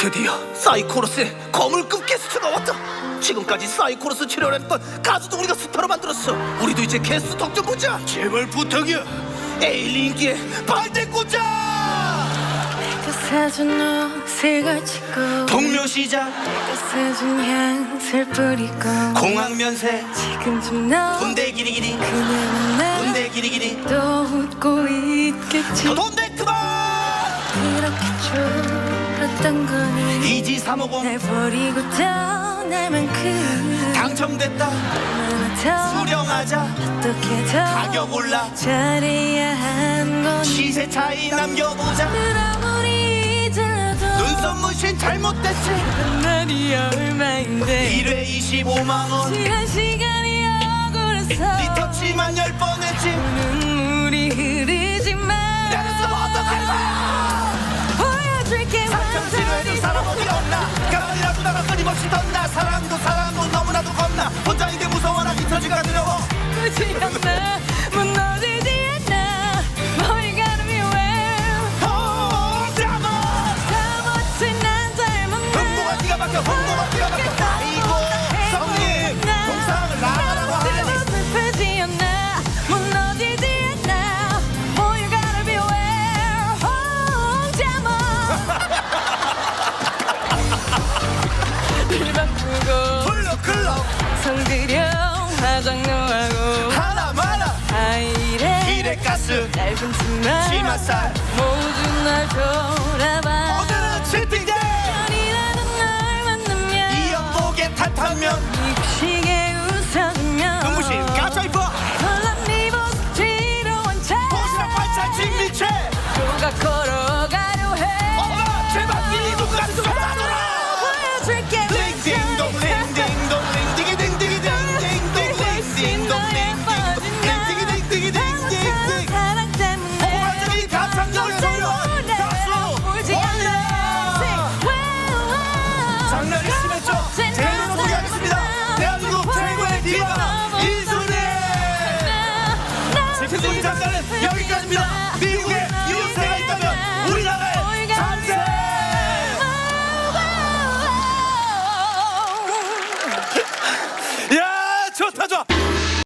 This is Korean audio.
드디어 사이코로스의 거물급 게스트가 왔다. 지금까지 사이코로스 출연했던 가수도 우리가 스타로 만들었어. 우리도 이제 게스트 덕좀 보자. 제발 부탁이야. 에일리 인기의 발대꽂자! 그 사준 옷을 걸치고 동묘시장 그 사준 향수를 뿌리고 공항면세. 지금쯤 너 돈대 기리기리. 그냥 나 돈대 기리기리. 또 웃고 있겠지. 돈 졸았던 거니 이지 350날 버리고 떠날 만큼 당첨됐다. 수령하자. 어떻게 더 가격 올라. 잘해야 한 거니 시세 차이 남겨보자. 아무리 잊어도. 눈썹 무신 잘못됐지. 날이 얼마인데. 1회 25만원. 지난 시간이 억울해서. 리터치만 열번 했지 정그려 화장 노하고. 하나 마라 하이레 이래 가스 얇은 치마. 치마살. 모두 날 돌아봐. 오늘은 채팅대 이라는 날 만나면. 이 연복에 탓하면